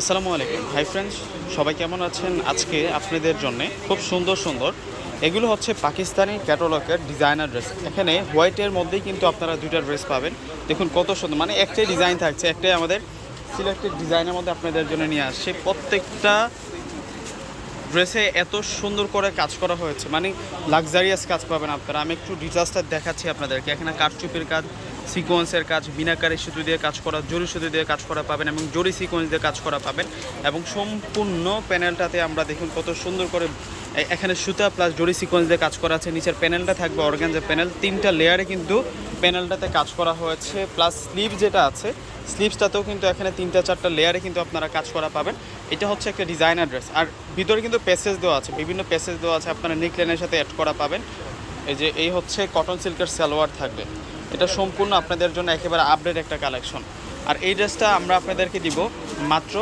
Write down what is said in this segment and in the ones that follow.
আসসালামু আলাইকুম। Hi friends সবাই কেমন আছেন? আজকে আপনাদের জন্য খুব সুন্দর সুন্দর এগুলো হচ্ছে পাকিস্তানি ক্যাটালগের ডিজাইনার ড্রেস এখানে হোয়াইটের মধ্যেই কিন্তু আপনারা দুইটা ড্রেস পাবেন। দেখুন কত সুন্দর মানে একটাই ডিজাইন থাকছে, একটাই আমাদের সিলেক্টেড ডিজাইনের মধ্যে আপনাদের জন্য নিয়ে আসছে। প্রত্যেকটা ড্রেসে এত সুন্দর করে কাজ করা হয়েছে মানে লাক্সারিয়াস কাজ পাবেন আপনারা। আমি একটু ডিজাস্টার দেখাচ্ছি আপনাদেরকে। এখানে কারচুপির কাজ সিকোয়েন্সের কাজ বিনাকারি সুতো দিয়ে কাজ করা জরি সুতো দিয়ে কাজ করা পাবেন এবং জরি সিকোয়েন্স দিয়ে কাজ করা পাবেন এবং সম্পূর্ণ প্যানেলটাতে আমরা দেখুন কত সুন্দর করে এখানে সুতা প্লাস জরি সিকোয়েন্স দিয়ে কাজ করা আছে। নিচের প্যানেলটা থাকবে অর্গানজা প্যানেল। তিনটা লেয়ারে কিন্তু প্যানেলটাতে কাজ করা হয়েছে। প্লাস স্লিভ যেটা আছে স্লিভসটাতেও কিন্তু এখানে তিনটা, চারটা লেয়ারে কিন্তু আপনারা কাজ করা পাবেন। এটা হচ্ছে একটা ডিজাইনার ড্রেস আর ভিতরে কিন্তু প্যাসেজ দেওয়া আছে। বিভিন্ন প্যাসেজ দেওয়া আছে। আপনারা নেকলাইনের সাথে অ্যাড করা পাবেন। এই যে, এই হচ্ছে কটন সিল্কের সালোয়ার থাকবে। এটা সম্পূর্ণ আপনাদের জন্য একেবারে আপডেট একটা কালেকশন আর এই ড্রেসটা আমরা আপনাদেরকে দিব মাত্র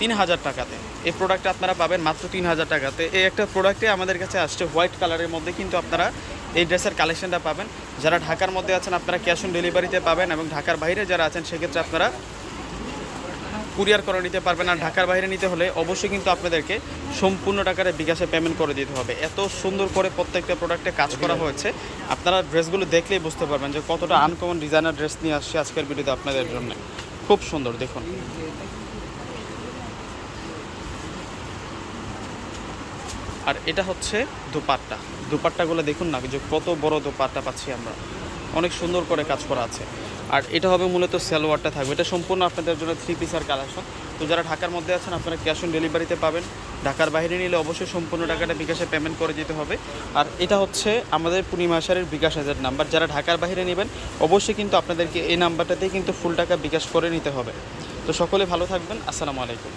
তিন হাজার টাকাতে। এই প্রোডাক্টটা আপনারা পাবেন মাত্র তিন হাজার টাকাতে। এই একটা প্রোডাক্টে আমাদের কাছে আসছে হোয়াইট কালারের মধ্যে কিন্তু আপনারা এই ড্রেসের কালেকশনটা পাবেন। যারা ঢাকার মধ্যে আছেন, আপনারা ক্যাশ অন ডেলিভারিতে পাবেন এবং ঢাকার বাইরে যারা আছেন, সেক্ষেত্রে আপনারা কুরিয়ার করে নিতে পারবেন। আর ঢাকার বাইরে নিতে হলে অবশ্যই কিন্তু আপনাদেরকে সম্পূর্ণ টাকার বিকাশে পেমেন্ট করে দিতে হবে। এত সুন্দর করে প্রত্যেকটা প্রোডাক্টে কাজ করা হয়েছে। আপনারা ড্রেসগুলো দেখলেই বুঝতে পারবেন যে কতটা আনকমন ডিজাইনার ড্রেস নিয়ে আসছে আজকের ভিডিওতে আপনাদের জন্য। খুব সুন্দর দেখুন। আর এটা হচ্ছে দুপাট্টা। দুপাট্টাগুলো দেখুন না যে কত বড় দুপাট্টা পাচ্ছি আমরা। অনেক সুন্দর করে কাজ করা আছে। আর এটা হবে মূলত সালোয়ারটা থাকবে। এটা সম্পূর্ণ আপনাদের জন্য থ্রি পিসের কালেকশন তো যারা ঢাকার মধ্যে আছেন, আপনারা ক্যাশ অন ডেলিভারিতে পাবেন। ঢাকার বাইরে নিলে অবশ্যই সম্পূর্ণ টাকাটা বিকাশে পেমেন্ট করে দিতে হবে। আর এটা হচ্ছে আমাদের পূর্ণিমা সারের বিকাশ হাজার নাম্বার যারা ঢাকার বাইরে নেবেন, অবশ্যই কিন্তু আপনাদেরকে এই নাম্বারটাতেই কিন্তু ফুল টাকা বিকাশ করে নিতে হবে। তো সকলে ভালো থাকবেন। আসসালামু আলাইকুম।